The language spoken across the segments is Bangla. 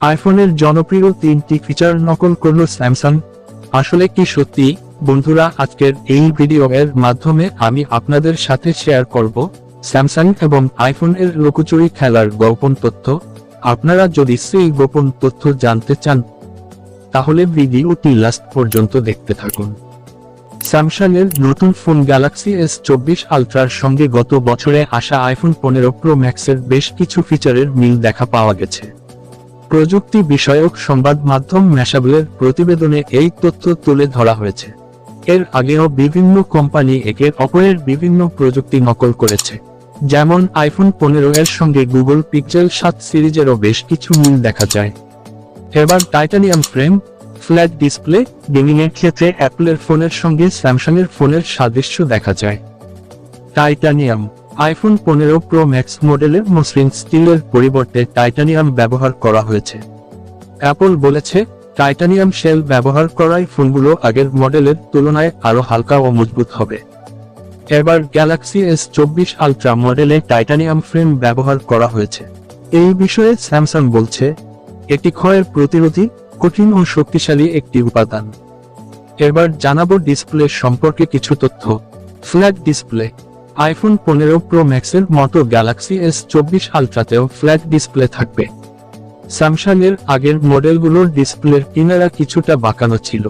আইফোনের জনপ্রিয় তিনটি ফিচার নকল করল স্যামসাং আসলে কি সত্যি? বন্ধুরা, আজকের এই ভিডিও এর মাধ্যমে আমি আপনাদের সাথে শেয়ার করব স্যামসাং এবং আইফোন এর লুকোচুরি খেলার গোপন তথ্য। আপনারা যদি সেই গোপন তথ্য জানতে চান, তাহলে ভিডিওটি লাস্ট পর্যন্ত দেখতে থাকুন। স্যামসাং এর নতুন ফোন গ্যালাক্সি এস চব্বিশ আলট্রার সঙ্গে গত বছরে আসা আইফোন পনেরো প্রো ম্যাক্সের বেশ কিছু ফিচারের মিল দেখা পাওয়া গেছে। প্রযুক্তি বিষয়ক সংবাদ মাধ্যম ম্যাশাবলের প্রতিবেদনে এই তথ্য তুলে ধরা হয়েছে। এর আগেও বিভিন্ন কোম্পানি একে অপরের বিভিন্ন প্রযুক্তি নকল করেছে। যেমন আইফোন পনেরো এর সঙ্গে গুগল পিক্সেল সাত সিরিজেরও বেশ কিছু মিল দেখা যায়। এবার titanium frame flat display gaming এর ক্ষেত্রে অ্যাপলের ফোনের সঙ্গে স্যামসাং এর ফোনের সাদৃশ্য দেখা যায়। টাইটানিয়াম আইফোন পনেরো প্রো ম্যাক্স মডেলের মসৃণ স্টিলের পরিবর্তে টাইটানিয়াম ব্যবহার করা হয়েছে। অ্যাপল বলেছে, টাইটানিয়াম শেল ব্যবহার করায় ফোনগুলো আগের মডেলের তুলনায় আরও হালকা ও মজবুত হবে। এবার গ্যালাক্সি এস চব্বিশ আলট্রা মডেলে টাইটানিয়াম ফ্রেম ব্যবহার করা হয়েছে। এই বিষয়ে স্যামসাং বলছে, এটি ক্ষয়ের প্রতিরোধী, কঠিন ও শক্তিশালী একটি উপাদান। এবার জানাব ডিসপ্লে সম্পর্কে কিছু তথ্য। ফ্ল্যাট ডিসপ্লে আইফোন পনেরো প্রো ম্যাক্সের মতো গ্যালাক্সি এস চব্বিশ আলট্রাতেও ফ্ল্যাট ডিসপ্লে থাকবে। স্যামসাং এর আগের মডেলগুলোর ডিসপ্লের কিনারা কিছুটা বাঁকানো ছিল।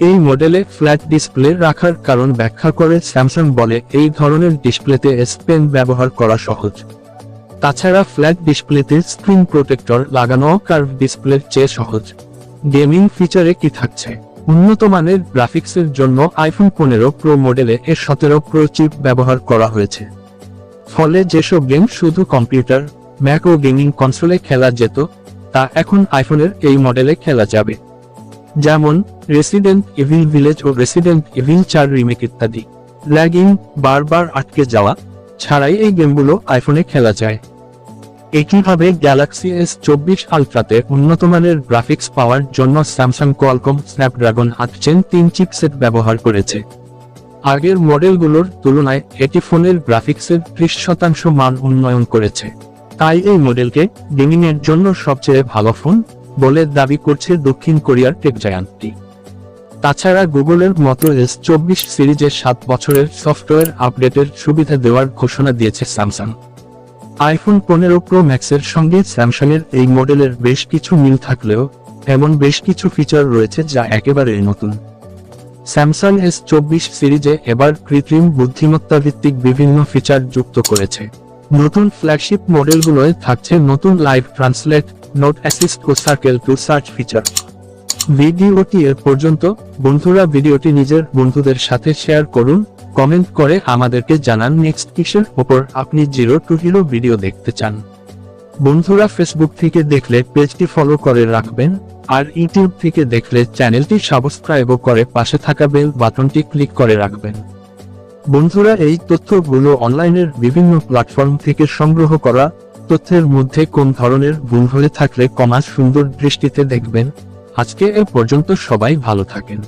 এই মডেলে ফ্ল্যাট ডিসপ্লে রাখার কারণ ব্যাখ্যা করে স্যামসাং বলে এই ধরনের ডিসপ্লেতে এস পেন ব্যবহার করা সহজ। তাছাড়া ফ্ল্যাট ডিসপ্লেতে স্ক্রিন প্রোটেক্টর লাগানো কার্ভ ডিসপ্লের চেয়ে সহজ। গেমিং ফিচারে কি থাকছে? উন্নত মানের গ্রাফিক্সের জন্য আইফোন পনেরো প্রো মডেলে এর সতেরো প্রো চিপ ব্যবহার করা হয়েছে। ফলে যেসব গেম শুধু কম্পিউটার ম্যাক ও গেমিং কনসোলে খেলা যেত, তা এখন আইফোনের এই মডেলে খেলা যাবে। যেমন রেসিডেন্ট ইভিল ভিলেজ ও রেসিডেন্ট ইভিল চার রিমেক ইত্যাদি। ল্যাগিং বারবার আটকে যাওয়া ছাড়াই এই গেমগুলো আইফোনে খেলা যায়। একইভাবে গ্যালাক্সি এস চব্বিশ আলট্রাতে উন্নত মানের গ্রাফিক্স পাওয়ার জন্য স্যামসাং কোয়ালকম স্ন্যাপড্রাগন আট জেন তিন চিপসেট ব্যবহার করেছে। আগের মডেলগুলোর তুলনায় এটি ফোনের গ্রাফিক্সের ত্রিশ শতাংশ মান উন্নয়ন করেছে। তাই এই মডেলকে গেমিং এর জন্য সবচেয়ে ভালো ফোন বলে দাবি করছে দক্ষিণ কোরিয়ার টেক জায়ান্টটি তাছাড়া গুগলের মতো এস চব্বিশ সিরিজের সাত বছরের সফটওয়্যার আপডেটের সুবিধা দেওয়ার ঘোষণা দিয়েছে স্যামসাং আইফোন পনেরো প্রো ম্যাক্সের সঙ্গে স্যামসাং এর এই মডেলের বেশ কিছু মিল থাকলেও, এমন বেশ কিছু ফিচার রয়েছে যা একেবারে নতুন। স্যামসাং এস চব্বিশ সিরিজে এবার কৃত্রিম বুদ্ধিমত্তা ভিত্তিক বিভিন্ন ফিচার যুক্ত করেছে। নতুন ফ্ল্যাগশিপ মডেলগুলোয় থাকছে নতুন লাইভ ট্রান্সলেট নোট অ্যাসিস্ট ও সার্কেল টু সার্চ ফিচার ভিডিওটি এর পর্যন্ত। বন্ধুরা, ভিডিওটি নিজের বন্ধুদের সাথে শেয়ার করুন। কমেন্ট করে আমাদেরকে জানান নেক্সট কিসের ওপর আপনি জিরো টু হিরো ভিডিও দেখতে চান। বন্ধুরা ফেসবুক থেকে দেখলে পেজটি ফলো করে রাখবেন, আর ইউটিউব থেকে দেখলে চ্যানেলটি সাবস্ক্রাইব করে পাশে থাকা বেল বাটনটি ক্লিক করে রাখবেন। বন্ধুরা, এই তথ্যগুলো অনলাইনের বিভিন্ন প্ল্যাটফর্ম থেকে সংগ্রহ করা, তথ্যের মধ্যে কোন ধরনের ভুল হয়ে থাকলে কমা সুন্দর দৃষ্টিতে দেখবেন। আজকে এ পর্যন্ত সবাই ভালো থাকেন।